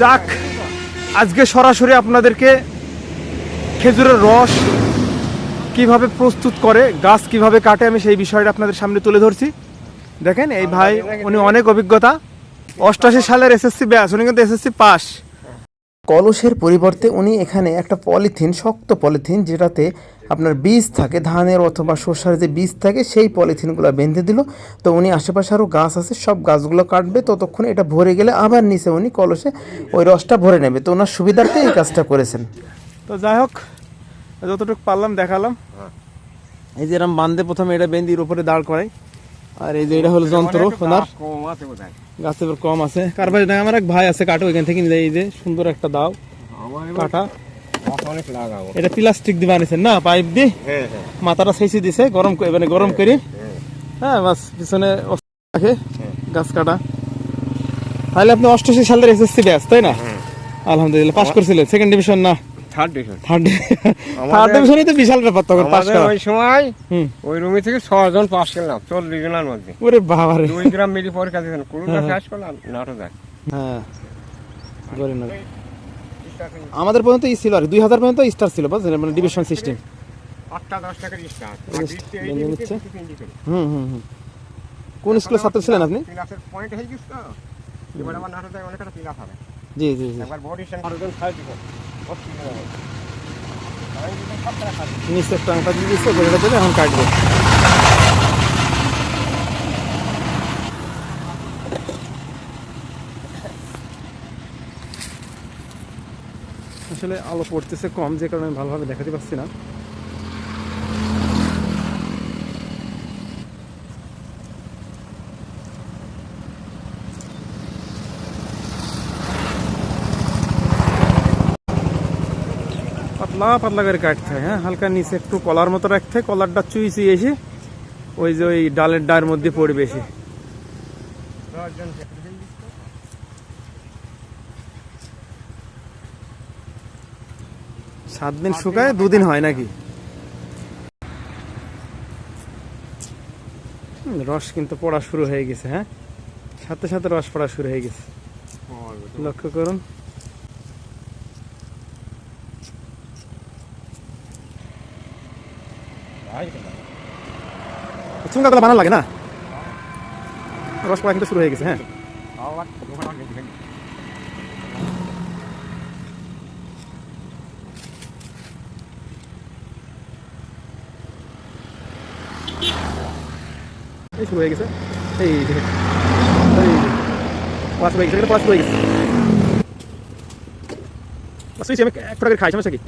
যাক, আজকে সরাসরি আপনাদেরকে খেজুরের রস কীভাবে প্রস্তুত করে, গাছ কীভাবে কাটে, আমি সেই বিষয়টা আপনাদের সামনে তুলে ধরছি। দেখেন, এই ভাই, উনি অনেক অভিজ্ঞতা। অষ্টাশি সালের এসএসসি ব্যাস উনি কিন্তু এসএসসি পাস কলসের পরিবর্তে উনি এখানে একটা পলিথিন শক্ত পলিথিন যেটাতে আপনার বীজ থাকে ধানের অথবা শসার যে বীজ থাকে সেই পলিথিনগুলো বেঁধে দিল। তো উনি আশেপাশে আরও গাছ আছে সব গাছগুলো কাটবে। ততক্ষণ এটা ভরে গেলে আবার নিচে উনি কলসে ওই রসটা ভরে নেবে। তো ওনার সুবিধার্থে এই কাজটা করেছেন। তো যাই হোক যতটুকু পারলাম দেখালাম। এই যে এরম বান্ধে প্রথমে এটা বেন্দির উপরে দাঁড় করাই। আর এই যে এটা হলো যন্ত্র ওনার উপর কম আছে। কারবার না আমার এক ভাই আছে কাটো এখান থেকে নিয়ে এই যে সুন্দর একটা দাও। কাটা। এটা প্লাস্টিক দিয়ে বানিয়েছেন না পাইপ দিয়ে? হ্যাঁ হ্যাঁ। মাথাটা ছেঁচে দিছে গরম মানে গরম করে। হ্যাঁ বাস পিছনে রাখে গাছ কাটা। তাহলে আপনি অষ্টআশি সালের এসএসসি ব্যাস তাই না? আলহামদুলিল্লাহ পাস করছিলেন সেকেন্ড ডিভিশন না। থার্ড ডিভিশন থার্ড থার্ড ডিভিশনই তো বিশাল ব্যাপার তখন পাস আমাদের করা। ওই সময় ওই রুমে থেকে ছজন পাস করলাম চল্লিশ জনের মধ্যে। ওরে বাবা রে। দুই গ্রাম মিলি পরীক্ষা দিয়েছেন কোনোটা শেষ করলাম নাটক দেখ। হ্যাঁ। গরিব না। আমাদের পর্যন্ত ই ছিল আর দুই হাজার পর্যন্ত স্টার ছিল বুঝলেন? মানে ডিভিশন সিস্টেম আটটা দশ টাকার স্টার হুম হুম হুম। কোন স্কুলের ছাত্র ছিলেন আপনি? পয়েন্ট হয়ে গেছে তো। এবার আমার নাটক অনেক একটা ক্লাস হবে। জি জি জি। একবার বডি সেন্টার আরও জন খাই দিব নিচে একটা আংটা দিয়ে দিচ্ছে গড়িটা দিলে এখন কাটবে। আসলে আলো পড়তেছে কম, যে কারণে আমি ভালোভাবে দেখাতে পারছি না। পাতলা পাতলা করে কাটতে হয় হ্যাঁ? হালকা নিচে একটু কলার মতো রাখতে হয়, কলারটা চুই চুই এসে ওই যে ওই ডালের ডায়ের মধ্যে পড়বে এসে। সাত দিন শুকায়, দুদিন হয় নাকি? রস কিন্তু পড়া শুরু হয়ে গেছে হ্যাঁ? সাথে সাথে রস পড়া শুরু হয়ে গেছে। লক্ষ্য করুন। চুঙ্গাগুলো বানান লাগে না? রস পড়া কিন্তু শুরু হয়ে গেছে হ্যাঁ। এই শুরু হয়ে গেছে। এই যে পাঁচ হয়ে গেছে, এটা পাঁচ হয়ে গেছে। আমি এক টাকা খাই, সমস্যা কি?